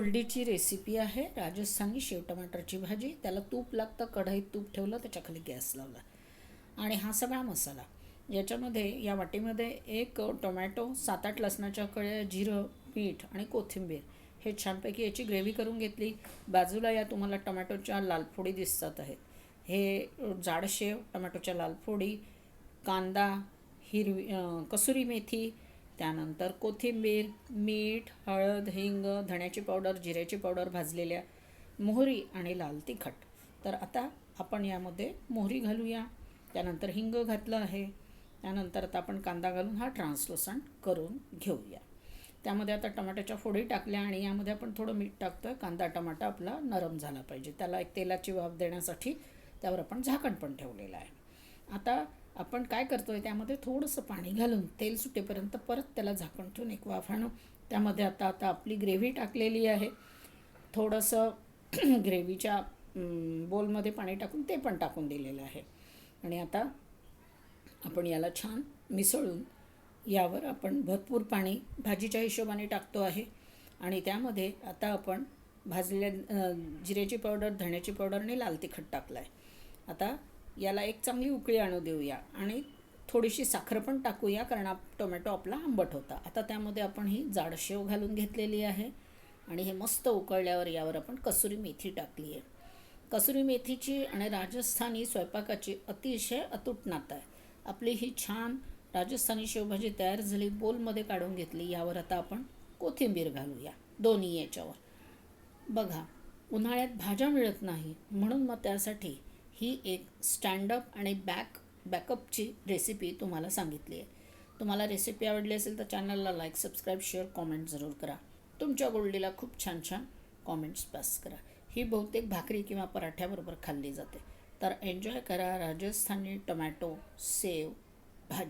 गोल्डीची recipe आहे. राजस्थानी शेव टमाटरची भाजी. त्याला तूप लागतं कढईत तूप ठेवलं त्याच्याखाली गॅस लावला. आणि हा सगळा मसाला. याच्यामध्ये या वाटीमध्ये एक टोमॅटो सात आठ लसणाच्या कळ्या जिरं मीठ आणि कोथिंबीर. हे छानपैकी याची ग्रेव्ही करून घेतली. बाजूला या तुम्हाला टोमॅटोच्या लालफोडी दिसतात आहेत. हे जाडशेव टोमॅटोच्या लालफोडी कांदा हिरवी कसुरी मेथी त्यानंतर कोथिंबीर मीठ हळद हिंग धण्याची पावडर जिऱ्याची पावडर भाजलेल्या मोहरी आणि लाल तिखट. तर आता आपण यामध्ये मोहरी घालूया. त्यानंतर हिंग घातलं आहे. त्यानंतर आता आपण कांदा घालून हा ट्रान्सलोसंट करून घेऊया. त्यामध्ये आता टमाट्याच्या फोडी टाकल्या आणि यामध्ये आपण थोडं मीठ टाकतो कांदा टमाटा आपला नरम झाला पाहिजे. त्याला एक तेलाची वाफ देण्यासाठी त्यावर आपण झाकण पण ठेवलेलं आहे. आता आपण काय करतो आहे त्यामध्ये थोडंसं पाणी घालून तेल सुटेपर्यंत परत त्याला झाकण ठेवून एक वाफाणं त्यामध्ये आता आता आपली ग्रेव्ही टाकलेली आहे. थोडंसं ग्रेव्हीच्या बोलमध्ये पाणी टाकून ते पण टाकून दिलेलं आहे. आणि आता आपण याला छान मिसळून यावर आपण भरपूर पाणी भाजीच्या हिशोबाने टाकतो आहे. आणि त्यामध्ये आता आपण भाजलेल्या जिऱ्याची पावडर धण्याची पावडर आणि लाल तिखट टाकलं आहे आता याला एक चांगली उकळी आणू देऊया. आणि थोडीशी साखर पण टाकूया कारण आप टोमॅटो आपला आंबट होता. आता त्यामध्ये आपण ही जाड शेव घालून घेतलेली आहे. आणि हे मस्त उकळल्यावर यावर आपण कसुरी मेथी टाकली आहे कसुरी मेथीची आणि राजस्थानी स्वयंपाकाची अतिशय अतूट नातं आहे. आपली ही छान राजस्थानी शेवभाजी तयार झाली बोलमध्ये काढून घेतली. यावर आता आपण कोथिंबीर घालूया दोन्ही याच्यावर. बघा उन्हाळ्यात भाज्या मिळत नाही म्हणून मग त्यासाठी ही एक स्टँडअप आणि बॅक बॅकअपची रेसिपी तुम्हाला सांगितली आहे. तुम्हाला रेसिपी आवडली असेल तर चॅनलला लाईक सबस्क्राईब शेअर कॉमेंट जरूर करा. तुमच्या गोल्डीला खूप छान छान कॉमेंट्स पास करा. ही बहुतेक भाकरी किंवा पराठ्याबरोबर खाल्ली जाते. तर एन्जॉय करा राजस्थानी टोमॅटो सेव भाजी.